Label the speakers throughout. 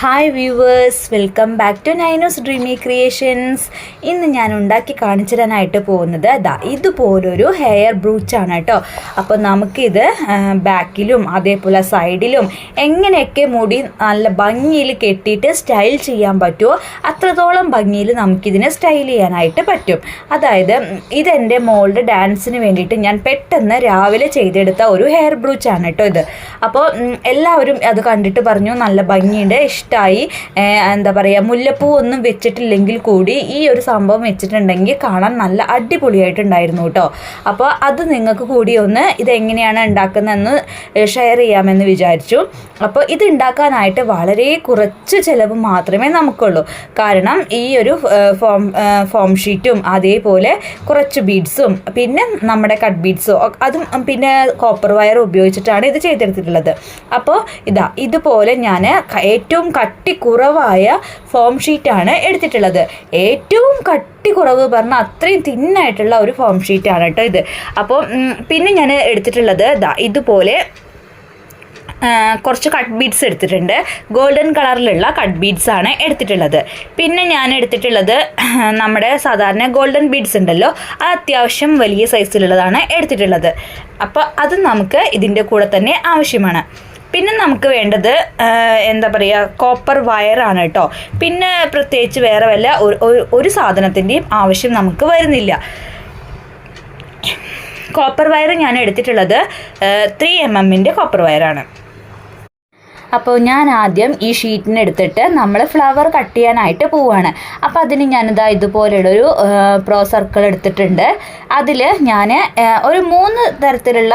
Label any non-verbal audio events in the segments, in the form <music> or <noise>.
Speaker 1: Hi viewers welcome back to Nainos dreamy creations ഇന്ന് ഞാൻ ഉണ്ടാക്കി കാണിച്ചു തരാനായിട്ട് പോകുന്നത് അതാ ഇതുപോലൊരു ഹെയർ ബ്രൂച്ചാണ് കേട്ടോ. അപ്പോൾ നമുക്കിത് ബാക്കിലും അതേപോലെ സൈഡിലും എങ്ങനെയൊക്കെ മുടി നല്ല ഭംഗിയിൽ കെട്ടിയിട്ട് സ്റ്റൈൽ ചെയ്യാൻ പറ്റുമോ അത്രത്തോളം ഭംഗിയിൽ നമുക്കിതിനെ സ്റ്റൈൽ ചെയ്യാനായിട്ട് പറ്റും. അതായത് ഇതെന്റെ മോളുടെ ഡാൻസിന് വേണ്ടിയിട്ട് ഞാൻ പെട്ടെന്ന് രാവിലെ ചെയ്തെടുത്ത ഒരു ഹെയർ ബ്രൂച്ചാണ് കേട്ടോ ഇത്. അപ്പോൾ എല്ലാവരും അത് കണ്ടിട്ട് പറഞ്ഞു നല്ല ഭംഗിയുണ്ട് ഇഷ്ടമായി എന്താ പറയുക മുല്ലപ്പൂ ഒന്നും വെച്ചിട്ടില്ലെങ്കിൽ കൂടി ഈ ഒരു സംഭവം വെച്ചിട്ടുണ്ടെങ്കിൽ കാണാൻ നല്ല അടിപൊളിയായിട്ടുണ്ടായിരുന്നു കേട്ടോ. അപ്പോൾ അത് നിങ്ങൾക്ക് കൂടി ഒന്ന് ഇതെങ്ങനെയാണ് ഉണ്ടാക്കുന്നതെന്ന് ഷെയർ ചെയ്യാമെന്ന് വിചാരിച്ചു. അപ്പോൾ ഇത് ഉണ്ടാക്കാനായിട്ട് വളരെ കുറച്ച് ചിലവ് മാത്രമേ നമുക്കുള്ളൂ. കാരണം ഈ ഒരു ഫോം ഫോം ഷീറ്റും അതേപോലെ കുറച്ച് ബീഡ്സും പിന്നെ നമ്മുടെ കട്ട് ബീഡ്സും അതും പിന്നെ കോപ്പർ വയർ ഉപയോഗിച്ചിട്ടാണ് ഇത് ചെയ്തെടുത്തിട്ടുള്ളത്. അപ്പോൾ ഇതാ ഇതുപോലെ ഞാൻ ഏറ്റവും കട്ടി കുറവായ ഫോം ഷീറ്റാണ് എടുത്തിട്ടുള്ളത്. ഏറ്റവും കട്ടി കുറവ് പറഞ്ഞാൽ അത്രയും തിന്നായിട്ടുള്ള ഒരു ഫോം ഷീറ്റാണ് കേട്ടോ ഇത്. അപ്പോൾ പിന്നെ ഞാൻ എടുത്തിട്ടുള്ളത് ദാ ഇതുപോലെ കുറച്ച് കട്ട് ബീഡ്സ് എടുത്തിട്ടുണ്ട്. ഗോൾഡൻ കളറിലുള്ള കട്ട് ബീഡ്സ് ആണ് എടുത്തിട്ടുള്ളത്. പിന്നെ ഞാൻ എടുത്തിട്ടുള്ളത് <clears throat> നമ്മുടെ സാധാരണ ഗോൾഡൻ ബീഡ്സ് ഉണ്ടല്ലോ അത് അത്യാവശ്യം വലിയ സൈസിലുള്ളതാണ് എടുത്തിട്ടുള്ളത്. അപ്പോൾ അത് നമുക്ക് ഇതിന്റെ കൂടെ തന്നെ ആവശ്യമാണ്. പിന്നെ നമുക്ക് വേണ്ടത് എന്താ പറയുക കോപ്പർ വയറാണ് കേട്ടോ പിന്നെ പ്രത്യേകിച്ച് വേറെ വല്ല ഒരു- സാധനത്തിന്റെയും ആവശ്യം നമുക്ക് വരുന്നില്ല. കോപ്പർ വയർ ഞാൻ എടുത്തിട്ടുള്ളത് ത്രീ എം എമ്മിന്റെ കോപ്പർ വയറാണ് അപ്പോൾ ഞാൻ ആദ്യം ഈ ഷീറ്റിന് എടുത്തിട്ട് നമ്മൾ ഫ്ലവർ കട്ട് ചെയ്യാനായിട്ട് പോവുകയാണ് അപ്പോൾ അതിന് ഞാനിതാ ഇതുപോലെയുള്ളൊരു പ്രോ സർക്കിൾ എടുത്തിട്ടുണ്ട്. അതിൽ ഞാൻ ഒരു മൂന്ന് തരത്തിലുള്ള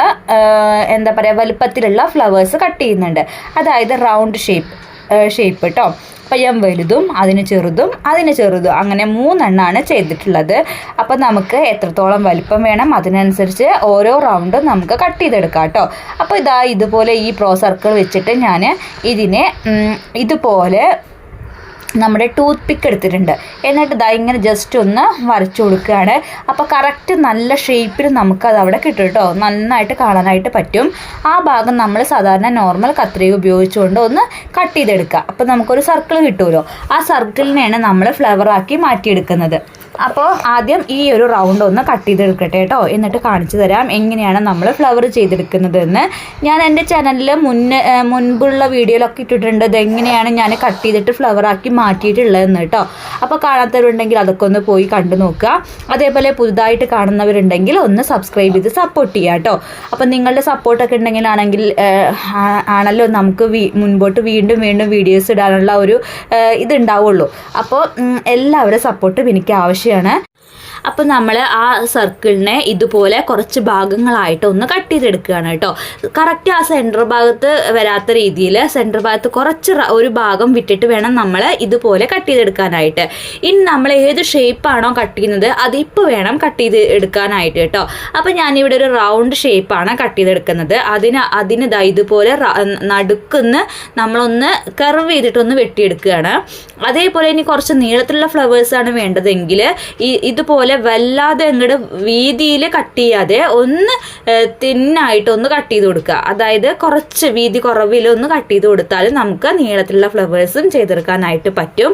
Speaker 1: എന്താ പറയുക വലുപ്പത്തിലുള്ള ഫ്ലവേഴ്സ് കട്ട് ചെയ്യുന്നുണ്ട്. അതായത് റൗണ്ട് ഷേപ്പ് ഷേപ്പ് കേട്ടോ ഞാൻ വലുതും അതിന് ചെറുതും അതിന് ചെറുതും. അങ്ങനെ മൂന്നെണ്ണമാണ് ചെയ്തിട്ടുള്ളത്. അപ്പം നമുക്ക് എത്രത്തോളം വലിപ്പം വേണം അതിനനുസരിച്ച് ഓരോ റൗണ്ടും നമുക്ക് കട്ട് ചെയ്തെടുക്കാം കേട്ടോ അപ്പോൾ ഇതാ ഇതുപോലെ ഈ പ്രോ സർക്കിൾ വെച്ചിട്ട് ഞാൻ ഇതിനെ ഇതുപോലെ നമ്മുടെ ടൂത്ത് പിക്ക് എടുത്തിട്ടുണ്ട്. എന്നിട്ട് ഇതാ ഇങ്ങനെ ജസ്റ്റ് ഒന്ന് വരച്ചു കൊടുക്കുകയാണ്. അപ്പോൾ കറക്റ്റ് നല്ല ഷേപ്പിൽ നമുക്കത് അവിടെ കിട്ടും കേട്ടോ. നന്നായിട്ട് കാണാനായിട്ട് പറ്റും. ആ ഭാഗം നമ്മൾ സാധാരണ നോർമൽ കത്രിക ഉപയോഗിച്ചുകൊണ്ട് ഒന്ന് കട്ട് ചെയ്തെടുക്കുക. അപ്പോൾ നമുക്കൊരു സർക്കിൾ കിട്ടുമല്ലോ ആ സർക്കിളിനെയാണ് നമ്മൾ ഫ്ലവറാക്കി മാറ്റിയെടുക്കുന്നത്. അപ്പോൾ ആദ്യം ഈ ഒരു റൗണ്ട് ഒന്ന് കട്ട് ചെയ്തെടുക്കട്ടെ കേട്ടോ. എന്നിട്ട് കാണിച്ചു തരാം എങ്ങനെയാണ് നമ്മൾ ഫ്ലവർ ചെയ്തെടുക്കുന്നത് എന്ന് ഞാൻ എന്റെ ചാനലിൽ മുന്നേ മുൻപുള്ള വീഡിയോയിലൊക്കെ ഇട്ടിട്ടുണ്ട്. ഇത് എങ്ങനെയാണ് ഞാൻ കട്ട് ചെയ്തിട്ട് ഫ്ലവർ ആക്കി മാറ്റിയിട്ടുള്ളതെന്ന് കേട്ടോ. അപ്പോൾ കാണാത്തവരുണ്ടെങ്കിൽ അതൊക്കെ ഒന്ന് പോയി കണ്ടു നോക്കുക. അതേപോലെ പുതുതായിട്ട് കാണുന്നവരുണ്ടെങ്കിൽ ഒന്ന് സബ്സ്ക്രൈബ് ചെയ്ത് സപ്പോർട്ട് ചെയ്യുക കേട്ടോ. അപ്പോൾ നിങ്ങളുടെ സപ്പോർട്ടൊക്കെ ഉണ്ടെങ്കിലാണെങ്കിൽ ആണല്ലോ നമുക്ക് മുൻപോട്ട് വീണ്ടും വീണ്ടും വീഡിയോസ് ഇടാനുള്ള ഒരു ഇതുണ്ടാവുള്ളൂ. അപ്പോൾ എല്ലാവരുടെ സപ്പോർട്ടും എനിക്ക് ആവശ്യമാണ് അപ്പോൾ നമ്മൾ ആ സർക്കിളിനെ ഇതുപോലെ കുറച്ച് ഭാഗങ്ങളായിട്ട് ഒന്ന് കട്ട് ചെയ്തെടുക്കുകയാണ് കേട്ടോ. കറക്റ്റ് ആ സെന്റർ ഭാഗത്ത് വരാത്ത രീതിയിൽ സെന്റർ ഭാഗത്ത് കുറച്ച് ഒരു ഭാഗം വിട്ടിട്ട് വേണം നമ്മൾ ഇതുപോലെ കട്ട് ചെയ്തെടുക്കാനായിട്ട്. ഇനി നമ്മൾ ഏത് ഷേപ്പാണോ കട്ട് ചെയ്യുന്നത് അതിപ്പോൾ വേണം കട്ട് ചെയ്ത് എടുക്കാനായിട്ട് കേട്ടോ. അപ്പോൾ ഞാനിവിടെ ഒരു റൗണ്ട് ഷേപ്പാണ് കട്ട് ചെയ്തെടുക്കുന്നത്. അതിന് അതിന് ഇതുപോലെ നടുക്കുന്ന് നമ്മളൊന്ന് കർവ് ചെയ്തിട്ടൊന്ന് വെട്ടിയെടുക്കുകയാണ്. അതേപോലെ ഇനി കുറച്ച് നീളത്തിലുള്ള ഫ്ലവേഴ്സാണ് വേണ്ടതെങ്കിൽ ഈ ഇതുപോലെ വല്ലാതെ അങ്ങോട്ട് വീതിയിൽ കട്ട് ചെയ്യാതെ ഒന്ന് തിന്നായിട്ട് ഒന്ന് കട്ട് ചെയ്ത് കൊടുക്കുക. അതായത് കുറച്ച് വീതി കുറവിൽ ഒന്ന് കട്ട് ചെയ്ത് കൊടുത്താൽ നമുക്ക് നീളത്തിലുള്ള ഫ്ലവേഴ്സും ചെയ്തെടുക്കാനായിട്ട് പറ്റും.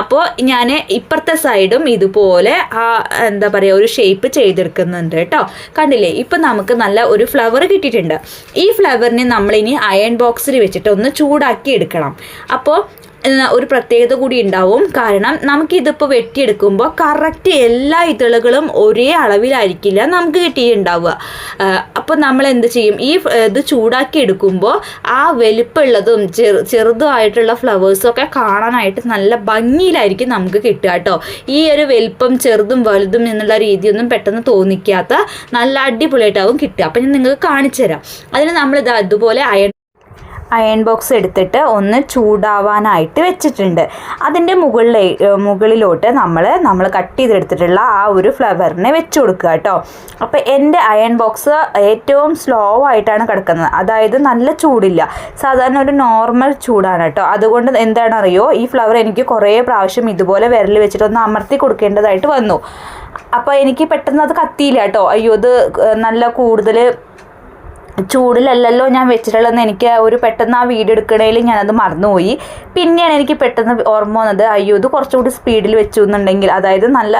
Speaker 1: അപ്പോൾ ഞാൻ ഇപ്പുറത്തെ സൈഡും ഇതുപോലെ ആ എന്താ പറയുക ഒരു ഷേപ്പ് ചെയ്തെടുക്കുന്നുണ്ട് കേട്ടോ. കണ്ടില്ലേ? ഇപ്പം നമുക്ക് നല്ല ഒരു ഫ്ലവർ കിട്ടിയിട്ടുണ്ട്. ഈ ഫ്ലവറിനെ നമ്മളിനി അയൺ ബോക്സിൽ വെച്ചിട്ട് ഒന്ന് ചൂടാക്കി എടുക്കണം. അപ്പോൾ ഒരു പ്രത്യേകത കൂടി ഉണ്ടാവും. കാരണം നമുക്കിതിപ്പോൾ വെട്ടിയെടുക്കുമ്പോൾ കറക്റ്റ് എല്ലാ ഇതളുകളും ഒരേ അളവിലായിരിക്കില്ല നമുക്ക് കിട്ടിയിട്ടുണ്ടാവുക. അപ്പോൾ നമ്മൾ എന്ത് ചെയ്യും? ഈ ഇത് ചൂടാക്കി എടുക്കുമ്പോൾ ആ വലുപ്പമുള്ളതും ചെറു ചെറുതുമായിട്ടുള്ള ഫ്ലവേഴ്സൊക്കെ കാണാനായിട്ട് നല്ല ഭംഗിയിലായിരിക്കും നമുക്ക് കിട്ടുക കേട്ടോ. ഈ ഒരു വലുപ്പം ചെറുതും വലുതും എന്നുള്ള രീതിയൊന്നും പെട്ടെന്ന് തോന്നിക്കാത്ത നല്ല അടിപൊളിയായിട്ടാവും കിട്ടുക. അപ്പം ഞാൻ നിങ്ങൾക്ക് കാണിച്ചു തരാം അതിന് നമ്മളിത് അതുപോലെ അയൺ അയൺ ബോക്സ് എടുത്തിട്ട് ഒന്ന് ചൂടാവാനായിട്ട് വെച്ചിട്ടുണ്ട്. അതിന്റെ മുകളിലെ മുകളിലോട്ട് നമ്മൾ നമ്മൾ കട്ട് ചെയ്തെടുത്തിട്ടുള്ള ആ ഒരു ഫ്ലവറിനെ വെച്ച് കൊടുക്കുക കേട്ടോ. അപ്പോൾ എന്റെ അയൺ ബോക്സ് ഏറ്റവും സ്ലോ ആയിട്ടാണ് കിടക്കുന്നത്. അതായത് നല്ല ചൂടില്ല. സാധാരണ ഒരു നോർമൽ ചൂടാണ് കേട്ടോ. അതുകൊണ്ട് എന്താണ് അറിയോ ഈ ഫ്ലവർ എനിക്ക് കുറേ പ്രാവശ്യം ഇതുപോലെ വിരൽ വെച്ചിട്ട് ഒന്ന് അമർത്തി കൊടുക്കേണ്ടതായിട്ട് വന്നു. അപ്പോൾ എനിക്ക് പെട്ടെന്ന് അത് കത്തിയില്ല കേട്ടോ. അയ്യോ അത് നല്ല കൂടുതൽ ചൂടിലല്ലല്ലോ ഞാൻ വെച്ചിട്ടുള്ളതെന്ന് എനിക്ക് ഒരു പെട്ടെന്ന് ആ വീഡിയോ എടുക്കണേൽ ഞാനത് മറന്നുപോയി. പിന്നെയാണ് എനിക്ക് പെട്ടെന്ന് ഓർമ്മ വന്നത് അയ്യോ ഇത് കുറച്ചുകൂടി സ്പീഡിൽ വെച്ചു എന്നുണ്ടെങ്കിൽ അതായത് നല്ല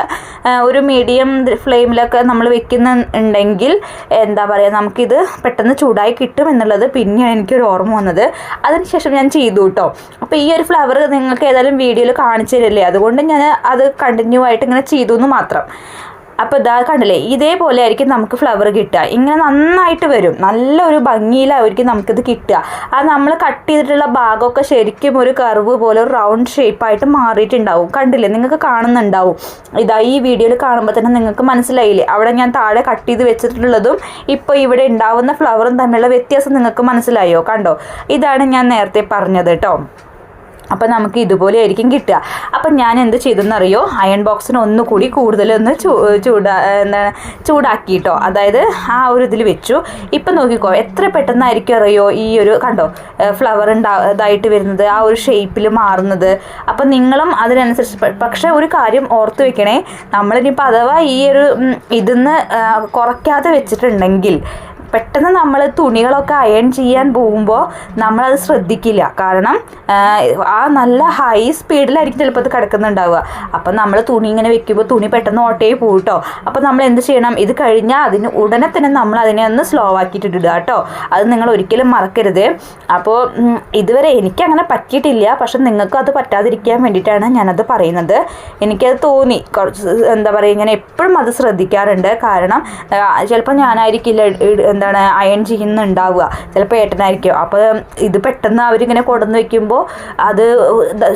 Speaker 1: ഒരു മീഡിയം ഫ്ലെയിമിലൊക്കെ നമ്മൾ വെക്കുന്നുണ്ടെങ്കിൽ എന്താ പറയുക നമുക്കിത് പെട്ടെന്ന് ചൂടായി കിട്ടും എന്നുള്ളത് പിന്നെയാണ് എനിക്കൊരു ഓർമ്മ വന്നത്. അതിനുശേഷം ഞാൻ ചെയ്തു കേട്ടോ അപ്പോൾ ഈ ഒരു ഫ്ലവർ നിങ്ങൾക്ക് ഏതായാലും വീഡിയോയിൽ കാണിച്ചു തരില്ലേ? അതുകൊണ്ട് ഞാൻ അത് കണ്ടിന്യൂ ആയിട്ട് ഇങ്ങനെ ചെയ്തു എന്ന് മാത്രം. അപ്പോൾ ഇതാ കണ്ടില്ലേ ഇതേപോലെ ആയിരിക്കും നമുക്ക് ഫ്ലവർ കിട്ടുക. ഇങ്ങനെ നന്നായിട്ട് വരും. നല്ലൊരു ഭംഗിയിലായിരിക്കും നമുക്കിത് കിട്ടുക. ആ നമ്മൾ കട്ട് ചെയ്തിട്ടുള്ള ഭാഗമൊക്കെ ശരിക്കും ഒരു കർവ് പോലെ ഒരു റൗണ്ട് ഷേപ്പായിട്ട് മാറിയിട്ടുണ്ടാവും. കണ്ടില്ലേ നിങ്ങൾക്ക് കാണുന്നുണ്ടാവും. ഇതാ ഈ വീഡിയോയിൽ കാണുമ്പോൾ തന്നെ നിങ്ങൾക്ക് മനസ്സിലായില്ലേ? അവിടെ ഞാൻ താഴെ കട്ട് ചെയ്ത് വെച്ചിട്ടുള്ളതും ഇപ്പോൾ ഇവിടെ ഉണ്ടാവുന്ന ഫ്ലവറും തമ്മിലുള്ള വ്യത്യാസം നിങ്ങൾക്ക് മനസ്സിലായോ? കണ്ടോ? ഇതാണ് ഞാൻ നേരത്തെ പറഞ്ഞത് കേട്ടോ. അപ്പം നമുക്ക് ഇതുപോലെ ആയിരിക്കും കിട്ടുക. അപ്പം ഞാൻ എന്ത് ചെയ്തെന്നറിയോ? അയൺ ബോക്സിന് ഒന്നുകൂടി കൂടുതലൊന്ന് ചൂടാ എന്താണ് ചൂടാക്കിയിട്ടോ അതായത് ആ ഒരു ഇതിൽ വെച്ചു. ഇപ്പം നോക്കിക്കോ എത്ര പെട്ടെന്നായിരിക്കും അറിയോ ഈ ഒരു കണ്ടോ? ഫ്ലവർ ഉണ്ടാ ഇതായിട്ട് വരുന്നത് ആ ഒരു ഷേപ്പിൽ മാറുന്നത്. അപ്പം നിങ്ങളും അതിനനുസരിച്ച് പക്ഷേ ഒരു കാര്യം ഓർത്ത് വെക്കണേ. നമ്മളിനിപ്പോൾ അഥവാ ഈ ഒരു ഇതിന്ന് കുറയ്ക്കാതെ വെച്ചിട്ടുണ്ടെങ്കിൽ പെട്ടെന്ന് നമ്മൾ തുണികളൊക്കെ അയൺ ചെയ്യാൻ പോകുമ്പോൾ നമ്മളത് ശ്രദ്ധിക്കില്ല. കാരണം ആ, നല്ല ഹൈ സ്പീഡിലായിരിക്കും ചിലപ്പോൾ അത് കിടക്കുന്നുണ്ടാവുക. അപ്പം നമ്മൾ തുണി ഇങ്ങനെ വെക്കുമ്പോൾ തുണി പെട്ടെന്ന് ഓട്ടയിൽ പോകും കേട്ടോ അപ്പം നമ്മൾ എന്ത് ചെയ്യണം? ഇത് കഴിഞ്ഞാൽ അതിന് ഉടനെ തന്നെ നമ്മൾ അതിനെ ഒന്ന് സ്ലോ ആക്കിയിട്ടിടുക കേട്ടോ. അത് നിങ്ങൾ ഒരിക്കലും മറക്കരുത്. അപ്പോൾ ഇതുവരെ എനിക്കങ്ങനെ പറ്റിയിട്ടില്ല. പക്ഷെ നിങ്ങൾക്കും അത് പറ്റാതിരിക്കാൻ വേണ്ടിയിട്ടാണ് ഞാനത് പറയുന്നത്. എനിക്കത് തോന്നി. കുറച്ച് എന്താ പറയുക ഇങ്ങനെ എപ്പോഴും അത് ശ്രദ്ധിക്കാറുണ്ട്. കാരണം ചിലപ്പോൾ ഞാനായിരിക്കില്ല എന്താണ് അയൺ ചെയ്യുന്നുണ്ടാവുക. ചിലപ്പോൾ ഏട്ടനായിരിക്കും. അപ്പോൾ ഇത് പെട്ടെന്ന് അവരിങ്ങനെ കൊടന്ന് വെക്കുമ്പോൾ അത്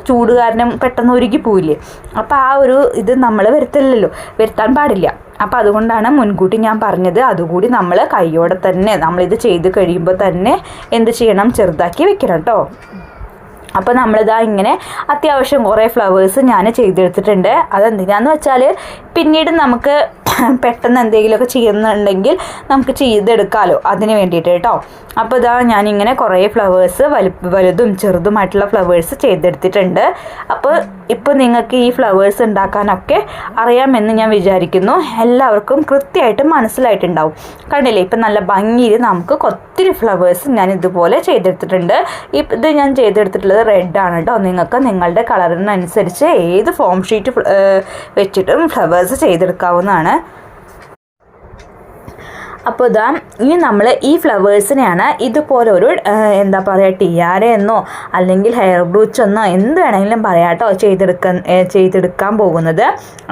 Speaker 1: ചൂട് കാരണം പെട്ടെന്ന് ഒരുക്കി പോവില്ലേ? അപ്പോൾ ആ ഒരു ഇത് നമ്മൾ വരുത്തില്ലല്ലോ വരുത്താൻ പാടില്ല. അപ്പോൾ അതുകൊണ്ടാണ് മുൻകൂട്ടി ഞാൻ പറഞ്ഞത്. അതുകൂടി നമ്മൾ കൈയോടെ തന്നെ നമ്മളിത് ചെയ്ത് കഴിയുമ്പോൾ തന്നെ എന്ത് ചെയ്യണം? ചെറുതാക്കി വെക്കണം കേട്ടോ അപ്പോൾ നമ്മളിതാ ഇങ്ങനെ അത്യാവശ്യം കുറേ ഫ്ലവേഴ്സ് ഞാൻ ചെയ്തെടുത്തിട്ടുണ്ട്. അതെന്തിനാന്ന് വെച്ചാൽ പിന്നീട് നമുക്ക് പെട്ടെന്ന് എന്തെങ്കിലുമൊക്കെ ചെയ്യുന്നുണ്ടെങ്കിൽ നമുക്ക് ചെയ്തെടുക്കാമല്ലോ അതിന് വേണ്ടിയിട്ട് കേട്ടോ. അപ്പോൾ ഇതാ ഞാനിങ്ങനെ കുറേ ഫ്ലവേഴ്സ് വലു വലുതും ചെറുതുമായിട്ടുള്ള ഫ്ലവേഴ്സ് ചെയ്തെടുത്തിട്ടുണ്ട്. അപ്പോൾ ഇപ്പോൾ നിങ്ങൾക്ക് ഈ ഫ്ലവേഴ്സ് ഉണ്ടാക്കാനൊക്കെ അറിയാമെന്ന് ഞാൻ വിചാരിക്കുന്നു. എല്ലാവർക്കും കൃത്യമായിട്ട് മനസ്സിലായിട്ടുണ്ടാവും. കണ്ടില്ലേ? ഇപ്പം നല്ല ഭംഗിയിൽ നമുക്ക് ഒത്തിരി ഫ്ലവേഴ്സ് ഞാൻ ഇതുപോലെ ചെയ്തെടുത്തിട്ടുണ്ട്. ഇത് ഞാൻ ചെയ്തെടുത്തിട്ടുള്ളത് റെഡ് ആണ് കേട്ടോ നിങ്ങൾക്ക് നിങ്ങളുടെ കളറിനനുസരിച്ച് ഏത് ഫോം ഷീറ്റ് വെച്ചിട്ടും ഫ്ലവേഴ്സ് ചെയ്തെടുക്കാവുന്നതാണ്. അപ്പോൾ ഇതാ ഇനി നമ്മൾ ഈ ഫ്ലവേഴ്സിനെയാണ് ഇതുപോലെ ഒരു എന്താ പറയുക ടിയാര എന്നോ അല്ലെങ്കിൽ ഹെയർ ബ്രൂച്ച് എന്നോ എന്ത് വേണമെങ്കിലും പറയാട്ടോ കേട്ടോ ചെയ്തെടുക്കാൻ പോകുന്നത്.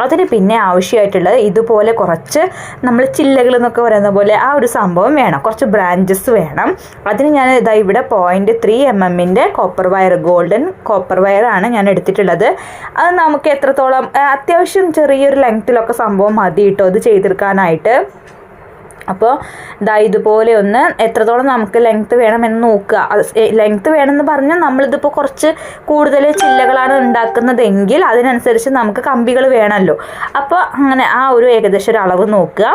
Speaker 1: അതിന് പിന്നെ ആവശ്യമായിട്ടുള്ളത് ഇതുപോലെ കുറച്ച് നമ്മൾ ചില്ലകൾ എന്നൊക്കെ പറയുന്ന പോലെ ആ ഒരു സംഭവം വേണം. കുറച്ച് ബ്രാഞ്ചസ് വേണം. അതിന് ഞാൻ ഇതാ ഇവിടെ പോയിന്റ് ത്രീ എം എമ്മിന്റെ കോപ്പർ വയർ ഗോൾഡൻ കോപ്പർ വയറാണ് ഞാൻ എടുത്തിട്ടുള്ളത്. അത് നമുക്ക് എത്രത്തോളം അത്യാവശ്യം ചെറിയൊരു ലെങ്ത്തിലൊക്കെ സംഭവം മതി കേട്ടോ അത് ചെയ്തെടുക്കാനായിട്ട്. അപ്പോൾ ഇതാ ഇതുപോലെ ഒന്ന് എത്രത്തോളം നമുക്ക് ലെങ്ത്ത് വേണമെന്ന് നോക്കുക. ലെങ്ത്ത് വേണമെന്ന് പറഞ്ഞാൽ നമ്മളിതിപ്പോൾ കുറച്ച് കൂടുതൽ ചില്ലകളാണ് ഉണ്ടാക്കുന്നതെങ്കിൽ അതിനനുസരിച്ച് നമുക്ക് കമ്പികൾ വേണമല്ലോ. അപ്പോൾ അങ്ങനെ ആ ഒരു ഏകദേശം ഒരു അളവ് നോക്കുക.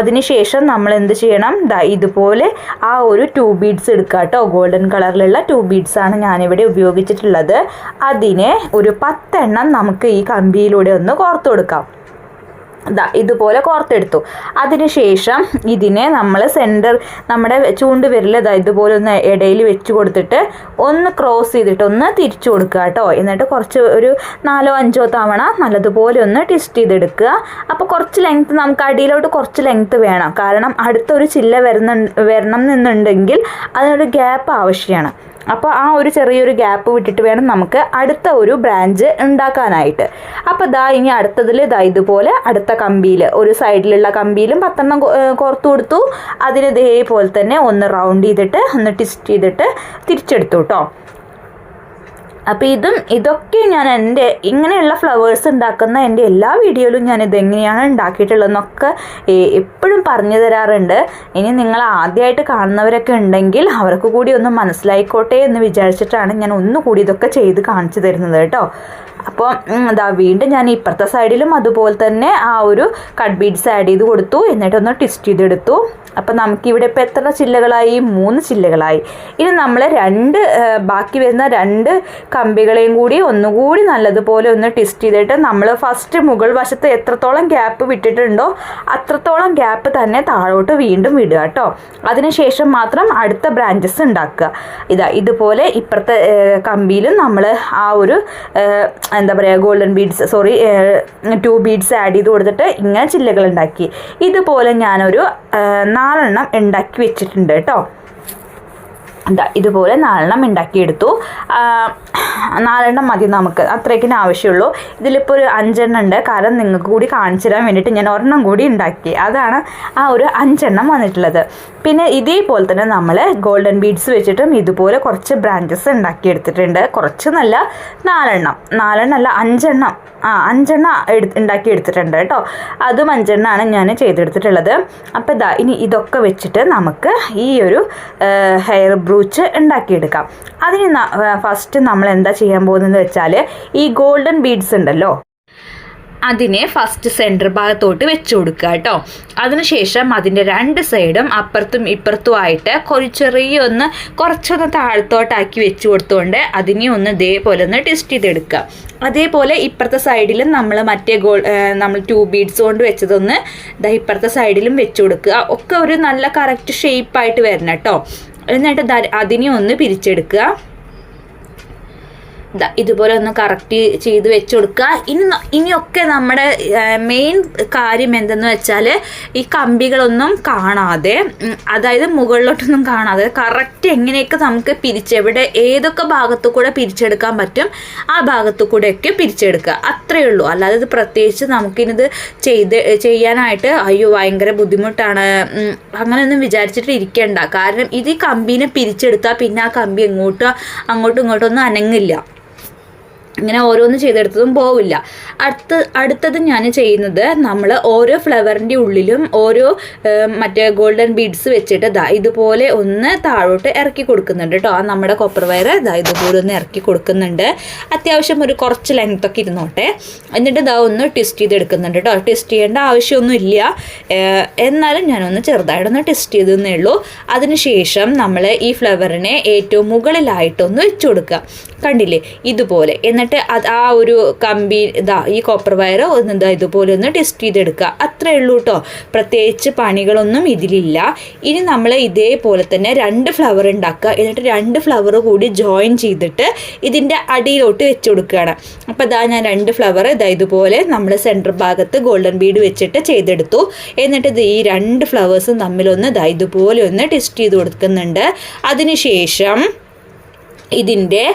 Speaker 1: അതിനുശേഷം നമ്മൾ എന്ത് ചെയ്യണം? ദാ ഇതുപോലെ ആ ഒരു ടൂ ബീഡ്സ് എടുക്കുക കേട്ടോ. ഗോൾഡൻ കളറിലുള്ള ടൂ ബീഡ്സ് ആണ് ഞാനിവിടെ ഉപയോഗിച്ചിട്ടുള്ളത്. അതിനെ ഒരു പത്തെണ്ണം നമുക്ക് ഈ കമ്പിയിലൂടെ ഒന്ന് കോർത്ത് കൊടുക്കാം. ദാ ഇതുപോലെ കോർത്തെടുത്തു. അതിനുശേഷം ഇതിനെ നമ്മൾ സെന്റർ നമ്മുടെ ചൂണ്ട് വിരൽ ഇതാ ഇതുപോലെ ഒന്ന് ഇടയിൽ വെച്ച് കൊടുത്തിട്ട് ഒന്ന് ക്രോസ് ചെയ്തിട്ട് ഒന്ന് തിരിച്ചു കൊടുക്കുക കേട്ടോ. എന്നിട്ട് കുറച്ച് ഒരു നാലോ അഞ്ചോ തവണ നല്ലതുപോലെ ഒന്ന് ട്വിസ്റ്റ് ചെയ്തെടുക്കുക. അപ്പോൾ കുറച്ച് ലെങ്ത്ത് നമുക്ക് അടിയിലോട്ട് കുറച്ച് ലെങ്ത്ത് വേണം. കാരണം അടുത്തൊരു ചില്ല വരുന്ന വരണം എന്നുണ്ടെങ്കിൽ അതിനൊരു ഗ്യാപ്പ് ആവശ്യമാണ്. അപ്പോൾ ആ ഒരു ചെറിയൊരു ഗ്യാപ്പ് വിട്ടിട്ട് വേണം നമുക്ക് അടുത്ത ഒരു ബ്രാഞ്ച് ഉണ്ടാക്കാനായിട്ട്. അപ്പോൾ ദാ ഇനി അടുത്തതിൽ ദാ ഇതുപോലെ അടുത്ത കമ്പിയിൽ ഒരു സൈഡിലുള്ള കമ്പിയിലും പത്തെണ്ണം കോർത്തു കൊടുത്തു. അതിന് ഇതേപോലെ തന്നെ ഒന്ന് റൗണ്ട് ചെയ്തിട്ട് ഒന്ന് ട്വിസ്റ്റ് ചെയ്തിട്ട് തിരിച്ചെടുത്തു കേട്ടോ അപ്പോൾ ഇതും ഇതൊക്കെ ഞാൻ എന്റെ ഇങ്ങനെയുള്ള ഫ്ലവേഴ്സ് ഉണ്ടാക്കുന്ന എന്റെ എല്ലാ വീഡിയോയിലും ഞാൻ ഇതെങ്ങനെയാണ് ഉണ്ടാക്കിയിട്ടുള്ളതെന്നൊക്കെ എപ്പോഴും പറഞ്ഞു തരാറുണ്ട്. ഇനി നിങ്ങൾ ആദ്യമായിട്ട് കാണുന്നവരൊക്കെ ഉണ്ടെങ്കിൽ അവർക്ക് കൂടി ഒന്ന് മനസ്സിലായിക്കോട്ടെ എന്ന് വിചാരിച്ചിട്ടാണ് ഞാൻ ഒന്നുകൂടി ഇതൊക്കെ ചെയ്ത് കാണിച്ചു തരുന്നത് കേട്ടോ. അപ്പോൾ എന്താ വീണ്ടും ഞാൻ ഇപ്പുറത്തെ സൈഡിലും അതുപോലെ തന്നെ ആ ഒരു കട്ട് ബീഡ്സ് ആഡ് ചെയ്ത് കൊടുത്തു. എന്നിട്ടൊന്ന് ട്വിസ്റ്റ് ചെയ്തെടുത്തു. അപ്പോൾ നമുക്കിവിടെ ഇപ്പോൾ എത്ര ചില്ലകളായി? മൂന്ന് ചില്ലകളായി. ഇനി നമ്മൾ രണ്ട് ബാക്കി വരുന്ന രണ്ട് കമ്പികളെയും കൂടി ഒന്നുകൂടി നല്ലതുപോലെ ഒന്ന് ട്വിസ്റ്റ് ചെയ്തിട്ട് നമ്മൾ ഫസ്റ്റ് മുകൾ വശത്ത് എത്രത്തോളം ഗ്യാപ്പ് വിട്ടിട്ടുണ്ടോ അത്രത്തോളം ഗ്യാപ്പ് തന്നെ താഴോട്ട് വീണ്ടും വിടുക കേട്ടോ. അതിനുശേഷം മാത്രം അടുത്ത ബ്രാഞ്ചസ് ഉണ്ടാക്കുക. ഇതാ ഇതുപോലെ ഇപ്പുറത്തെ കമ്പിയിലും നമ്മൾ ആ ഒരു എന്താ പറയുക golden beads sorry two beads add ചെയ്ത് കൊടുത്തിട്ട് ഇങ്ങനെ ചില്ലകൾ ഉണ്ടാക്കി. ഇതുപോലെ ഞാനൊരു നാലെണ്ണം ഉണ്ടാക്കി വെച്ചിട്ടുണ്ട് കേട്ടോ. എന്താ ഇതുപോലെ നാലെണ്ണം ഉണ്ടാക്കിയെടുത്തു. നാലെണ്ണം മതി നമുക്ക്. അത്രയ്ക്കിന് ആവശ്യമുള്ളൂ. ഇതിലിപ്പോൾ ഒരു അഞ്ചെണ്ണം ഉണ്ട്. കാരണം നിങ്ങൾക്ക് കൂടി കാണിച്ചു തരാൻ വേണ്ടിയിട്ട് ഞാൻ ഒരെണ്ണം കൂടി ഉണ്ടാക്കി. അതാണ് ആ ഒരു അഞ്ചെണ്ണം വന്നിട്ടുള്ളത്. പിന്നെ ഇതേപോലെ തന്നെ നമ്മൾ ഗോൾഡൻ ബീഡ്സ് വെച്ചിട്ടും ഇതുപോലെ കുറച്ച് ബ്രാഞ്ചസ് ഉണ്ടാക്കിയെടുത്തിട്ടുണ്ട്. കുറച്ച് നല്ല നാലെണ്ണം. നാലെണ്ണം അല്ല അഞ്ചെണ്ണം. ആ അഞ്ചെണ്ണം എടു ഉണ്ടാക്കി എടുത്തിട്ടുണ്ട് കേട്ടോ. അതും അഞ്ചെണ്ണമാണ് ഞാൻ ചെയ്തെടുത്തിട്ടുള്ളത്. അപ്പോൾ ഇതാ ഇനി ഇതൊക്കെ വെച്ചിട്ട് നമുക്ക് ഈ ഒരു ഹെയർ ബ്രൂച്ച് ഉണ്ടാക്കിയെടുക്കാം. അതിന് ഫസ്റ്റ് നമ്മൾ എന്താ ചെയ്യാൻ പോകുന്നത് വെച്ചാൽ ഈ ഗോൾഡൻ ബീഡ്സ് ഉണ്ടല്ലോ. അതിനെ ഫസ്റ്റ് സെന്റർ ഭാഗത്തോട്ട് വെച്ച് കൊടുക്കുക കേട്ടോ. അതിനുശേഷം അതിന്റെ രണ്ട് സൈഡും അപ്പുറത്തും ഇപ്പുറത്തുമായിട്ട് കുറച്ച് ചെറിയൊന്ന് കുറച്ചൊന്ന് താഴത്തോട്ടാക്കി വെച്ച് കൊടുത്തുകൊണ്ട് അതിനെ ഒന്ന് ഇതേപോലെ ഒന്ന് ടെസ്റ്റ് ചെയ്തെടുക്കുക. അതേപോലെ ഇപ്പുറത്തെ സൈഡിലും നമ്മൾ മറ്റേ ഗോൾ നമ്മൾ ടൂ ബീഡ്സ് കൊണ്ട് വെച്ചതൊന്ന് ഇപ്പുറത്തെ സൈഡിലും വെച്ച് കൊടുക്കുക. ഒക്കെ ഒരു നല്ല കറക്റ്റ് ഷേപ്പായിട്ട് വരണം കേട്ടോ. എന്നിട്ട് അതിനെ ഒന്ന് പിരിച്ചെടുക്കുക. ഇതുപോലെ ഒന്ന് കറക്റ്റ് ചെയ്ത് വെച്ച് കൊടുക്കുക ഇനി ഇനിയൊക്കെ നമ്മുടെ മെയിൻ കാര്യം എന്തെന്ന് വെച്ചാൽ ഈ കമ്പികളൊന്നും കാണാതെ അതായത് മുകളിലോട്ടൊന്നും കാണാതെ കറക്റ്റ് എങ്ങനെയൊക്കെ നമുക്ക് പിരിച്ചെവിടെ ഏതൊക്കെ ഭാഗത്തു കൂടെ പിരിച്ചെടുക്കാൻ പറ്റും ആ ഭാഗത്തു കൂടെയൊക്കെ പിരിച്ചെടുക്കുക. അത്രയേ ഉള്ളൂ. അല്ലാതെ ഇത് പ്രത്യേകിച്ച് നമുക്കിനിത് ചെയ്ത് ചെയ്യാനായിട്ട് അയ്യോ ഭയങ്കര ബുദ്ധിമുട്ടാണ്. അങ്ങനെയൊന്നും വിചാരിച്ചിട്ട് ഇരിക്കേണ്ട. കാരണം ഇത് ഈ കമ്പീനെ പിരിച്ചെടുത്താൽ പിന്നെ ആ കമ്പി എങ്ങോട്ടോ അങ്ങോട്ടും ഇങ്ങോട്ടും ഒന്നും അനങ്ങില്ല. ഇങ്ങനെ ഓരോന്ന് ചെയ്തെടുത്തതും പോവില്ല. അടുത്ത അടുത്തത് ഞാൻ ചെയ്യുന്നത് നമ്മൾ ഓരോ ഫ്ലവറിന്റെ ഉള്ളിലും ഓരോ മറ്റേ ഗോൾഡൻ ബീഡ്സ് വെച്ചിട്ട് ഇതാ ഇതുപോലെ ഒന്ന് താഴോട്ട് ഇറക്കി കൊടുക്കുന്നുണ്ട് കേട്ടോ നമ്മുടെ കൊപ്പർ വയർ ഇതാ ഇതുപോലെ ഒന്ന് ഇറക്കി കൊടുക്കുന്നുണ്ട്. അത്യാവശ്യം ഒരു കുറച്ച് ലെങ്ത് ഒക്കെ ഇരുന്നോട്ടെ. എന്നിട്ട് ഇതാ ഒന്ന് ട്വിസ്റ്റ് ചെയ്തെടുക്കുന്നുണ്ട് കേട്ടോ ട്വിസ്റ്റ് ചെയ്യേണ്ട ആവശ്യമൊന്നും ഇല്ല. എന്നാലും ഞാനൊന്ന് ചെറുതായിട്ടൊന്ന് ട്വിസ്റ്റ് ചെയ്തേ ഉള്ളൂ. അതിനുശേഷം നമ്മൾ ഈ ഫ്ലവറിനെ ഏറ്റവും മുകളിലായിട്ടൊന്ന് വെച്ചു കൊടുക്കുക. കണ്ടില്ലേ? ഇതുപോലെ. എന്നിട്ട് അത് ആ ഒരു കമ്പി ഇതാ ഈ കോപ്പർ വയർ ഒന്ന് ഇതാ ഇതുപോലെ ഒന്ന് ടെസ്റ്റ് ചെയ്തെടുക്കുക. അത്രേ ഉള്ളൂ കേട്ടോ പ്രത്യേകിച്ച് പണികളൊന്നും ഇതിലില്ല. ഇനി നമ്മൾ ഇതേപോലെ തന്നെ രണ്ട് ഫ്ലവർ ഉണ്ടാക്കുക. എന്നിട്ട് രണ്ട് ഫ്ലവർ കൂടി ജോയിൻ ചെയ്തിട്ട് ഇതിന്റെ അടിയിലോട്ട് വെച്ച് കൊടുക്കുകയാണ്. അപ്പോൾ ഇതാ ഞാൻ രണ്ട് ഫ്ലവർ ഇതാ ഇതുപോലെ നമ്മൾ സെന്റർ ഭാഗത്ത് ഗോൾഡൻ ബീഡ് വെച്ചിട്ട് ചെയ്തെടുത്തു. എന്നിട്ട് ഇത് ഈ രണ്ട് ഫ്ലവേഴ്സും തമ്മിലൊന്ന് ഇതാ ഇതുപോലെ ഒന്ന് ടെസ്റ്റ് ചെയ്ത് കൊടുക്കുന്നുണ്ട്. അതിനുശേഷം ഇതിന്റെ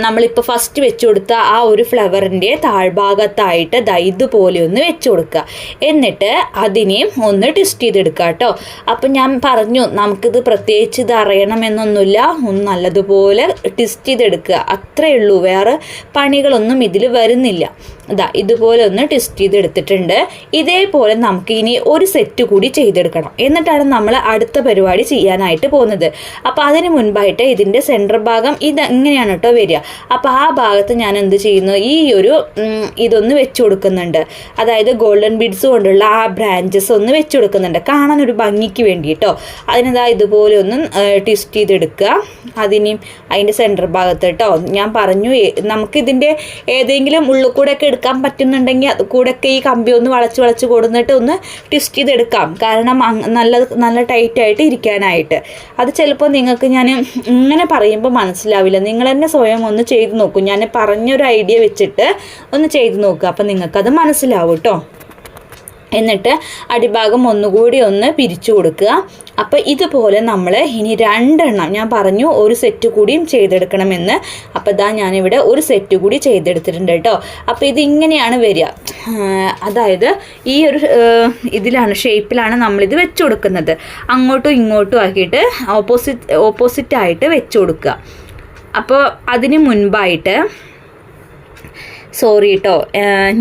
Speaker 1: നമ്മളിപ്പോൾ ഫസ്റ്റ് വെച്ച് കൊടുത്ത ആ ഒരു ഫ്ലവറിന്റെ താഴ്ഭാഗത്തായിട്ട് ദൈത് ഇതുപോലെ ഒന്ന് വെച്ച് കൊടുക്കുക എന്നിട്ട് അതിനെയും ഒന്ന് ട്വിസ്റ്റ് ചെയ്തെടുക്കുക കേട്ടോ അപ്പം ഞാൻ പറഞ്ഞു നമുക്കിത് പ്രത്യേകിച്ച് ഇത് അറിയണമെന്നൊന്നുമില്ല. ഒന്ന് നല്ലതുപോലെ ട്വിസ്റ്റ് ചെയ്തെടുക്കുക. അത്രയേ ഉള്ളൂ. വേറെ പണികളൊന്നും ഇതിൽ വരുന്നില്ല. ഇതാ ഇതുപോലെ ഒന്ന് ട്വിസ്റ്റ് ചെയ്തെടുത്തിട്ടുണ്ട്. ഇതേപോലെ നമുക്ക് ഇനി ഒരു സെറ്റ് കൂടി ചെയ്തെടുക്കണം. എന്നിട്ടാണ് നമ്മൾ അടുത്ത പരിപാടി ചെയ്യാനായിട്ട് പോകുന്നത്. അപ്പോൾ അതിന് മുൻപായിട്ട് ഇതിന്റെ സെന്റർ ഭാഗം ഇത് ഇങ്ങനെയാണ് കേട്ടോ വരിക. അപ്പോൾ ആ ഭാഗത്ത് ഞാൻ എന്ത് ചെയ്യുന്നു? ഈ ഒരു ഇതൊന്ന് വെച്ച് കൊടുക്കുന്നുണ്ട്. അതായത് ഗോൾഡൻ ബീഡ്സ് കൊണ്ടുള്ള ആ ബ്രാഞ്ചസ് ഒന്ന് വെച്ച് കൊടുക്കുന്നുണ്ട്. കാണാൻ ഒരു ഭംഗിക്ക് വേണ്ടി കേട്ടോ അതിനെന്താ ഇതുപോലെ ഒന്ന് ട്വിസ്റ്റ് ചെയ്തെടുക്കുക. അതിനെയും അതിന്റെ സെന്റർ ഭാഗത്ത് കേട്ടോ ഞാൻ പറഞ്ഞു നമുക്കിതിന്റെ ഏതെങ്കിലും ഉള്ളിൽ കൂടെ ഒക്കെ എടുക്കാൻ പറ്റുന്നുണ്ടെങ്കിൽ അത് കൂടെയൊക്കെ ഈ കമ്പി ഒന്ന് വളച്ച് വളച്ച് കൊടുന്നിട്ട് ഒന്ന് ട്വിസ്റ്റ് ചെയ്തെടുക്കാം. കാരണം നല്ല നല്ല ടൈറ്റായിട്ട് ഇരിക്കാനായിട്ട്. അത് ചിലപ്പോൾ നിങ്ങൾക്ക് ഞാൻ ഇങ്ങനെ പറയുമ്പോൾ മനസ്സിലാവില്ല. നിങ്ങൾ തന്നെ സ്വയം ഒന്ന് ചെയ്ത് നോക്കും. ഞാൻ പറഞ്ഞൊരു ഐഡിയ വെച്ചിട്ട് ഒന്ന് ചെയ്ത് നോക്കുക അപ്പം നിങ്ങൾക്കത് മനസ്സിലാവും കേട്ടോ എന്നിട്ട് അടിഭാഗം ഒന്നുകൂടി ഒന്ന് പിരിച്ചു കൊടുക്കുക. അപ്പോൾ ഇതുപോലെ നമ്മൾ ഇനി രണ്ടെണ്ണം ഞാൻ പറഞ്ഞു ഒരു സെറ്റ് കൂടിയും ചെയ്തെടുക്കണമെന്ന്. അപ്പോൾ ഇതാ ഞാനിവിടെ ഒരു സെറ്റ് കൂടി ചെയ്തെടുത്തിട്ടുണ്ട് കേട്ടോ. അപ്പോൾ ഇതിങ്ങനെയാണ് വരിക. അതായത് ഈ ഒരു ഇതിലാണ് ഷേപ്പിലാണ് നമ്മളിത് വെച്ച് കൊടുക്കുന്നത്. അങ്ങോട്ടും ഇങ്ങോട്ടും ആക്കിയിട്ട് ഓപ്പോസിറ്റ് ഓപ്പോസിറ്റായിട്ട് വെച്ച് കൊടുക്കുക. അപ്പോൾ അതിന് മുൻപായിട്ട് സോറി കേട്ടോ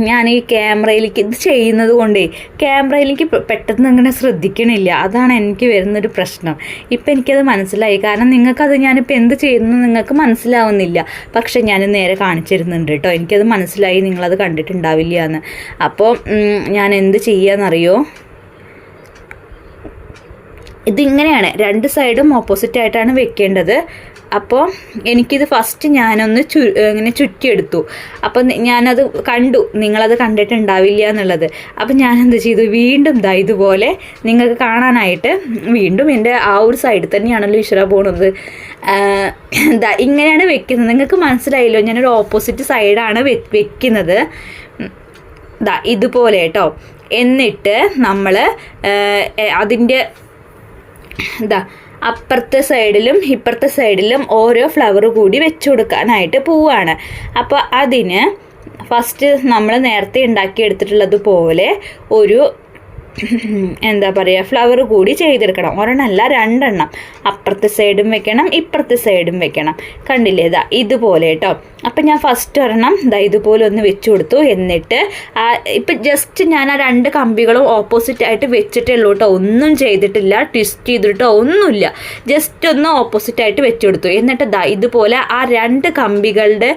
Speaker 1: ഞാൻ ഈ ക്യാമറയിലേക്ക് ഇത് ചെയ്യുന്നത് കൊണ്ടേ ക്യാമറയിലേക്ക് പെട്ടെന്ന് ഇങ്ങനെ ശ്രദ്ധിക്കണില്ല. അതാണ് എനിക്ക് വരുന്നൊരു പ്രശ്നം. ഇപ്പം എനിക്കത് മനസ്സിലായി. കാരണം നിങ്ങൾക്കത് ഞാനിപ്പോൾ എന്ത് ചെയ്യുന്നു നിങ്ങൾക്ക് മനസ്സിലാവുന്നില്ല. പക്ഷേ ഞാൻ നേരെ കാണിച്ചിരുന്നുണ്ട് കേട്ടോ എനിക്കത് മനസ്സിലായി. നിങ്ങളത് കണ്ടിട്ടുണ്ടാവില്ല എന്ന് അപ്പോൾ ഞാൻ എന്ത് ചെയ്യാന്നറിയോ? ഇതിങ്ങനെയാണ്. രണ്ട് സൈഡും ഓപ്പോസിറ്റ് ആയിട്ടാണ് വെക്കേണ്ടത്. അപ്പോൾ എനിക്കിത് ഫസ്റ്റ് ഞാനൊന്ന് ചു ഇങ്ങനെ ചുറ്റിയെടുത്തു. അപ്പം ഞാനത് കണ്ടു. നിങ്ങളത് കണ്ടിട്ടുണ്ടാവില്ല എന്നുള്ളത്. അപ്പം ഞാൻ എന്ത് ചെയ്തു? വീണ്ടും ദാ ഇതുപോലെ നിങ്ങൾക്ക് കാണാനായിട്ട് വീണ്ടും എന്റെ ആ ഒരു സൈഡിൽ തന്നെയാണല്ലോ ഈശ്വര പോണത്. ഇങ്ങനെയാണ് വെക്കുന്നത്. നിങ്ങൾക്ക് മനസ്സിലായല്ലോ? ഞാനൊരു ഓപ്പോസിറ്റ് സൈഡാണ് വെക്കുന്നത്. ദാ ഇതുപോലെ കേട്ടോ. എന്നിട്ട് നമ്മൾ അതിന്റെ ഇതാ അപ്പുറത്തെ സൈഡിലും ഇപ്പുറത്തെ സൈഡിലും ഓരോ ഫ്ലവർ കൂടി വെച്ചു കൊടുക്കാനായിട്ട് പോവാണ്. അപ്പോൾ അതിന് ഫസ്റ്റ് നമ്മൾ നേരത്തെ ഉണ്ടാക്കിയെടുത്തിട്ടുള്ളത് പോലെ ഒരു <clears throat> എന്താ പറയുക ഫ്ലവർ കൂടി ചെയ്തെടുക്കണം. ഒരെണ്ണമല്ല രണ്ടെണ്ണം. അപ്പുറത്തെ സൈഡും വെക്കണം ഇപ്പുറത്തെ സൈഡും വെക്കണം. കണ്ടില്ലേ? ഇതാ ഇതുപോലെ കേട്ടോ അപ്പം ഞാൻ ഫസ്റ്റ് ഒരെണ്ണം ഇതാ ഇതുപോലെ ഒന്ന് വെച്ച് കൊടുത്തു. എന്നിട്ട് ഇപ്പം ജസ്റ്റ് ഞാൻ ആ രണ്ട് കമ്പികളും ഓപ്പോസിറ്റ് ആയിട്ട് വെച്ചിട്ടേ ഉള്ളൂ കേട്ടോ ഒന്നും ചെയ്തിട്ടില്ല ട്വിസ്റ്റ് ചെയ്തിട്ടോ ഒന്നുമില്ല. ജസ്റ്റ് ഒന്ന് ഓപ്പോസിറ്റ് ആയിട്ട് വെച്ച് കൊടുത്തു. എന്നിട്ട് ദാ ഇതുപോലെ ആ രണ്ട് കമ്പികളുടെ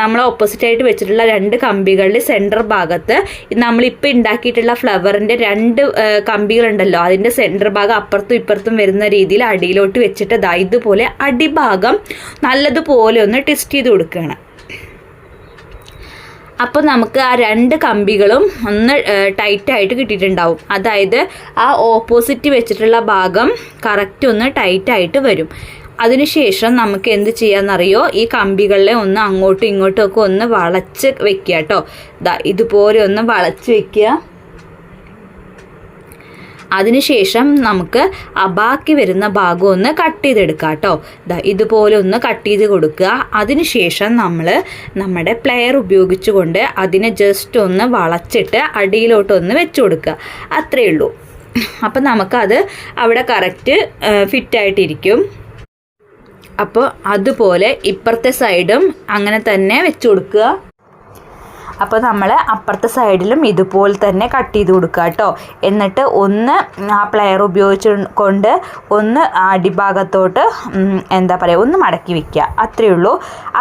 Speaker 1: നമ്മൾ ഓപ്പോസിറ്റ് ആയിട്ട് വെച്ചിട്ടുള്ള രണ്ട് കമ്പികളുടെ സെന്റർ ഭാഗത്ത് നമ്മളിപ്പോൾ ഉണ്ടാക്കിയിട്ടുള്ള ഫ്ലവറിന്റെ രണ്ട് കമ്പികളുണ്ടല്ലോ. അതിന്റെ സെന്റർ ഭാഗം അപ്പുറത്തും ഇപ്പുറത്തും വരുന്ന രീതിയിൽ അടിയിലോട്ട് വെച്ചിട്ട് ദാ ഇതുപോലെ അടിഭാഗം നല്ലതുപോലെ ഒന്ന് ടെസ്റ്റ് ചെയ്ത് കൊടുക്കുകയാണ്. അപ്പോൾ നമുക്ക് ആ രണ്ട് കമ്പികളും ഒന്ന് ടൈറ്റായിട്ട് കിട്ടിയിട്ടുണ്ടാവും. അതായത് ആ ഓപ്പോസിറ്റ് വെച്ചിട്ടുള്ള ഭാഗം കറക്റ്റ് ഒന്ന് ടൈറ്റായിട്ട് വരും. അതിനുശേഷം നമുക്ക് എന്ത് ചെയ്യാന്നറിയോ? ഈ കമ്പികളിലെ ഒന്ന് അങ്ങോട്ടും ഇങ്ങോട്ടും ഒക്കെ ഒന്ന് വളച്ച് വെക്കുക കേട്ടോ. ഇതുപോലെ ഒന്ന് വളച്ച് വെക്കുക. അതിനുശേഷം നമുക്ക് ആ ബാക്കി വരുന്ന ഭാഗം ഒന്ന് കട്ട് ചെയ്തെടുക്കാം കേട്ടോ. ഇതുപോലെ ഒന്ന് കട്ട് ചെയ്ത് കൊടുക്കുക. അതിനുശേഷം നമ്മൾ നമ്മുടെ പ്ലെയർ ഉപയോഗിച്ചുകൊണ്ട് അതിനെ ജസ്റ്റ് ഒന്ന് വളച്ചിട്ട് അടിയിലോട്ട് ഒന്ന് വെച്ച് കൊടുക്കുക. അത്രയേ ഉള്ളൂ. അപ്പം നമുക്കത് അവിടെ കറക്റ്റ് ഫിറ്റായിട്ടിരിക്കും അപ്പോൾ അതുപോലെ ഇപ്പുറത്തെ സൈഡും അങ്ങനെ തന്നെ വെച്ച് കൊടുക്കുക. അപ്പോൾ നമ്മൾ അപ്പുറത്തെ സൈഡിലും ഇതുപോലെ തന്നെ കട്ട് ചെയ്ത് കൊടുക്കുക കേട്ടോ. എന്നിട്ട് ഒന്ന് ആ പ്ലെയർ ഉപയോഗിച്ച് കൊണ്ട് ഒന്ന് അടിഭാഗത്തോട്ട് എന്താ പറയുക ഒന്ന് മടക്കി വയ്ക്കുക അത്രയേ ഉള്ളൂ.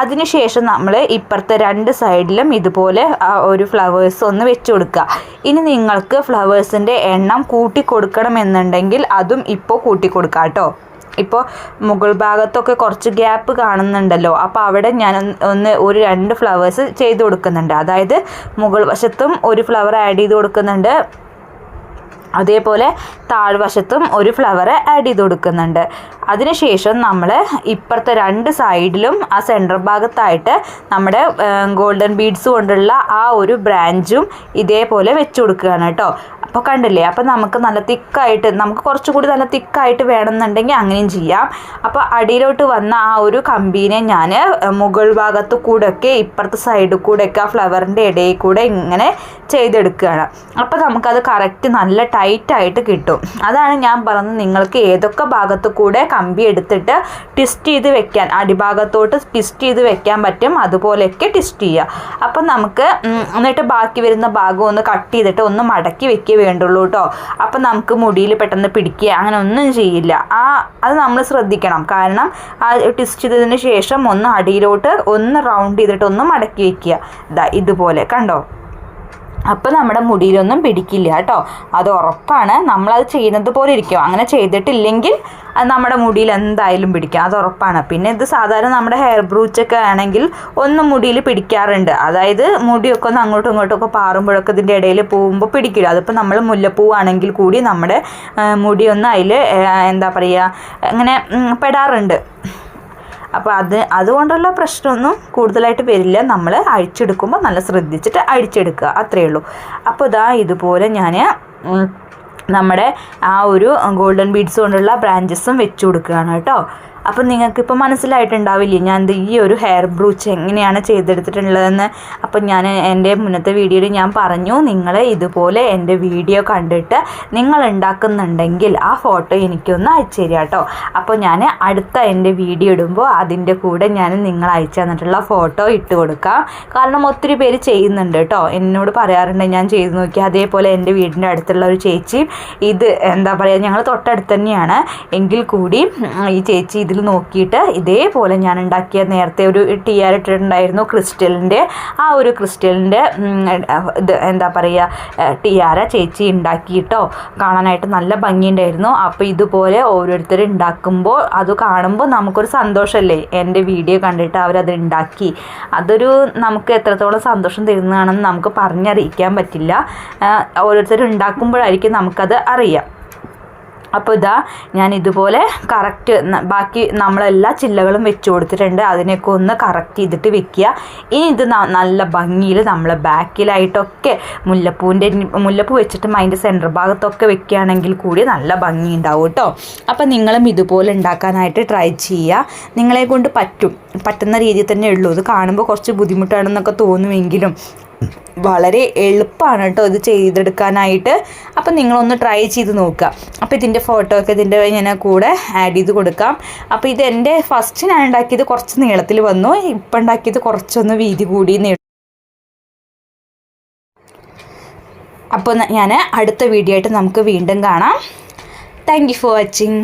Speaker 1: അതിനുശേഷം നമ്മൾ ഇപ്പുറത്തെ രണ്ട് സൈഡിലും ഇതുപോലെ ഒരു ഫ്ലവേഴ്സ് ഒന്ന് വെച്ച് കൊടുക്കുക. ഇനി നിങ്ങൾക്ക് ഫ്ലവേഴ്സിന്റെ എണ്ണം കൂട്ടി കൊടുക്കണമെന്നുണ്ടെങ്കിൽ അതും ഇപ്പോൾ കൂട്ടി കൊടുക്കാം കേട്ടോ. ഇപ്പോൾ മുകൾ ഭാഗത്തൊക്കെ കുറച്ച് ഗ്യാപ്പ് കാണുന്നുണ്ടല്ലോ. അപ്പോൾ അവിടെ ഞാൻ ഒന്ന് ഒരു രണ്ട് ഫ്ലവേഴ്സ് ചെയ്ത് കൊടുക്കുന്നുണ്ട്. അതായത് മുകൾ വശത്തും ഒരു ഫ്ലവർ ആഡ് ചെയ്ത് കൊടുക്കുന്നുണ്ട്. അതേപോലെ താഴ്വശത്തും ഒരു ഫ്ലവർ ആഡ് ചെയ്ത് കൊടുക്കുന്നുണ്ട്. അതിനുശേഷം നമ്മൾ ഇപ്പുറത്തെ രണ്ട് സൈഡിലും ആ സെന്റർ ഭാഗത്തായിട്ട് നമ്മുടെ ഗോൾഡൻ ബീഡ്സ് കൊണ്ടുള്ള ആ ഒരു ബ്രാഞ്ചും ഇതേപോലെ വെച്ച് കൊടുക്കുകയാണ് കേട്ടോ. അപ്പോൾ കണ്ടില്ലേ അപ്പോൾ നമുക്ക് നല്ല തിക്കായിട്ട് നമുക്ക് കുറച്ചുകൂടി നല്ല തിക്കായിട്ട് വേണമെന്നുണ്ടെങ്കിൽ അങ്ങനെയും ചെയ്യാം. അപ്പോൾ അടിയിലോട്ട് വന്ന ആ ഒരു കമ്പീനെ ഞാൻ മുകൾ ഭാഗത്ത് കൂടെയൊക്കെ ഇപ്പുറത്തെ സൈഡിൽ കൂടെയൊക്കെ ആ ഫ്ലവറിന്റെ ഇടയിൽ കൂടെ ഇങ്ങനെ ചെയ്തെടുക്കുകയാണ്. അപ്പോൾ നമുക്കത് കറക്റ്റ് നല്ല ടൈറ്റായിട്ട് കിട്ടും. അതാണ് ഞാൻ പറഞ്ഞത് നിങ്ങൾക്ക് ഏതൊക്കെ ഭാഗത്ത് കൂടെ കമ്പി എടുത്തിട്ട് ട്വിസ്റ്റ് ചെയ്ത് വെക്കാൻ അടിഭാഗത്തോട്ട് ട്വിസ്റ്റ് ചെയ്ത് വെക്കാൻ പറ്റും അതുപോലെയൊക്കെ ട്വിസ്റ്റ് ചെയ്യുക. അപ്പം നമുക്ക് എന്നിട്ട് ബാക്കി വരുന്ന ഭാഗം ഒന്ന് കട്ട് ചെയ്തിട്ട് ഒന്ന് മടക്കി വെക്കേ വേണ്ടുള്ളൂ കേട്ടോ അപ്പം നമുക്ക് മുടിയിൽ പെട്ടെന്ന് പിടിക്കുക അങ്ങനെ ഒന്നും ചെയ്യില്ല. ആ അത് നമ്മൾ ശ്രദ്ധിക്കണം. കാരണം ആ ട്വിസ്റ്റ് ചെയ്തതിന് ശേഷം ഒന്ന് അടിയിലോട്ട് ഒന്ന് റൗണ്ട് ചെയ്തിട്ട് ഒന്ന് മടക്കി വയ്ക്കുക ഇതാ ഇതുപോലെ. കണ്ടോ? അപ്പോൾ നമ്മുടെ മുടിയിലൊന്നും പിടിക്കില്ല കേട്ടോ. അത് ഉറപ്പാണ്. നമ്മളത് ചെയ്യുന്നത് പോലെ ഇരിക്കും. അങ്ങനെ ചെയ്തിട്ടില്ലെങ്കിൽ അത് നമ്മുടെ മുടിയിൽ എന്തായാലും പിടിക്കും. അത് ഉറപ്പാണ്. പിന്നെ ഇത് സാധാരണ നമ്മുടെ ഹെയർ ബ്രൂച്ചൊക്കെ ആണെങ്കിൽ ഒന്ന് മുടിയിൽ പിടിക്കാറുണ്ട്. അതായത് മുടിയൊക്കെ ഒന്ന് അങ്ങോട്ടും ഇങ്ങോട്ടും ഒക്കെ പാറുമ്പോഴൊക്കെ ഇതിന്റെ ഇടയിൽ പോകുമ്പോൾ പിടിക്കില്ല. അതിപ്പോൾ നമ്മൾ മുല്ലപ്പൂവാണെങ്കിൽ കൂടി നമ്മുടെ മുടിയൊന്ന് അതിൽ എന്താ പറയുക അങ്ങനെ പെടാറുണ്ട്. അപ്പോൾ അത് അതുകൊണ്ടുള്ള പ്രശ്നമൊന്നും കൂടുതലായിട്ട് വരില്ല. നമ്മൾ അഴിച്ചെടുക്കുമ്പോൾ നല്ല ശ്രദ്ധിച്ചിട്ട് അഴിച്ചെടുക്കുക. അത്രയേ ഉള്ളൂ. അപ്പോൾ ഇതാ ഇതുപോലെ ഞാൻ നമ്മുടെ ആ ഒരു ഗോൾഡൻ ബീഡ്സ് കൊണ്ടുള്ള ബ്രാഞ്ചസും വെച്ച് കൊടുക്കുകയാണ് കേട്ടോ. അപ്പം നിങ്ങൾക്കിപ്പോൾ മനസ്സിലായിട്ടുണ്ടാവില്ലേ ഞാൻ ഈ ഒരു ഹെയർ ബ്രൂച്ച് എങ്ങനെയാണ് ചെയ്തെടുത്തിട്ടുള്ളതെന്ന്. അപ്പം ഞാൻ എന്റെ മുന്നത്തെ വീഡിയോയിൽ ഞാൻ പറഞ്ഞു നിങ്ങൾ ഇതുപോലെ എന്റെ വീഡിയോ കണ്ടിട്ട് നിങ്ങൾ ഉണ്ടാക്കുന്നുണ്ടെങ്കിൽ ആ ഫോട്ടോ എനിക്കൊന്ന് അയച്ചു തരിക കേട്ടോ. അപ്പോൾ ഞാൻ അടുത്ത എന്റെ വീഡിയോ ഇടുമ്പോൾ അതിന്റെ കൂടെ ഞാൻ നിങ്ങൾ അയച്ചു തന്നിട്ടുള്ള ഫോട്ടോ ഇട്ട് കൊടുക്കാം. കാരണം ഒത്തിരി പേര് ചെയ്യുന്നുണ്ട് കേട്ടോ. എന്നോട് പറയാറുണ്ട് ഞാൻ ചെയ്ത് നോക്കി. അതേപോലെ എന്റെ വീടിന്റെ അടുത്തുള്ള ഒരു ചേച്ചി ഇത് എന്താ പറയുക ഞങ്ങൾ തൊട്ടടുത്ത് തന്നെയാണ്. എങ്കിൽ കൂടി ഈ ചേച്ചി ഇത് ഇതിൽ നോക്കിയിട്ട് ഇതേപോലെ ഞാൻ ഉണ്ടാക്കിയ നേരത്തെ ഒരു ടിയാർ ഇട്ടിട്ടുണ്ടായിരുന്നു ക്രിസ്റ്റലിന്റെ. ആ ഒരു ക്രിസ്റ്റലിന്റെ ഇത് എന്താ പറയുക ടിയാര ചേച്ചി ഉണ്ടാക്കിയിട്ടോ. കാണാനായിട്ട് നല്ല ഭംഗിയുണ്ടായിരുന്നു. അപ്പോൾ ഇതുപോലെ ഓരോരുത്തർ ഉണ്ടാക്കുമ്പോൾ അത് കാണുമ്പോൾ നമുക്കൊരു സന്തോഷമല്ലേ? എന്റെ വീഡിയോ കണ്ടിട്ട് അവരത് ഉണ്ടാക്കി. അതൊരു നമുക്ക് എത്രത്തോളം സന്തോഷം തരുന്നതാണെന്ന് നമുക്ക് പറഞ്ഞറിയിക്കാൻ പറ്റില്ല. ഓരോരുത്തർ ഉണ്ടാക്കുമ്പോഴായിരിക്കും നമുക്കത് അറിയാം. അപ്പോൾ ഇതാ ഞാൻ ഇതുപോലെ കറക്റ്റ് ബാക്കി നമ്മളെല്ലാ ചില്ലകളും വെച്ച് കൊടുത്തിട്ടുണ്ട്. അതിനെയൊക്കെ ഒന്ന് കറക്റ്റ് ചെയ്തിട്ട് വെക്കുക. ഇനി ഇത് നല്ല ഭംഗിയിൽ നമ്മൾ ബാക്കിലായിട്ടൊക്കെ മുല്ലപ്പൂവിന്റെ മുല്ലപ്പൂ വെച്ചിട്ട് അതിന്റെ സെന്റർ ഭാഗത്തൊക്കെ വെക്കുകയാണെങ്കിൽ കൂടി നല്ല ഭംഗി ഉണ്ടാവും കേട്ടോ അപ്പോൾ നിങ്ങളും ഇതുപോലെ ഉണ്ടാക്കാനായിട്ട് ട്രൈ ചെയ്യുക. നിങ്ങളെ കൊണ്ട് പറ്റും. പറ്റുന്ന രീതിയിൽ തന്നെ ഉള്ളൂ. ഇത് കാണുമ്പോൾ കുറച്ച് ബുദ്ധിമുട്ടാണെന്നൊക്കെ തോന്നുമെങ്കിലും വളരെ എളുപ്പമാണ് കേട്ടോ ഇത് ചെയ്തെടുക്കാനായിട്ട്. അപ്പം നിങ്ങളൊന്ന് ട്രൈ ചെയ്ത് നോക്കുക. അപ്പോൾ ഇതിന്റെ ഫോട്ടോ ഒക്കെ ഇതിന്റെ ഞാൻ കൂടെ ആഡ് ചെയ്ത് കൊടുക്കാം. അപ്പോൾ ഇത് എന്റെ ഫസ്റ്റ് ഞാൻ ഉണ്ടാക്കിയത് കുറച്ച് നീളത്തിൽ വന്നു. ഇപ്പം ഉണ്ടാക്കിയത് കുറച്ചൊന്ന് വീതി കൂടി നീ അപ്പോൾ ഞാൻ അടുത്ത വീഡിയോ ആയിട്ട് നമുക്ക് വീണ്ടും കാണാം. Thank you for watching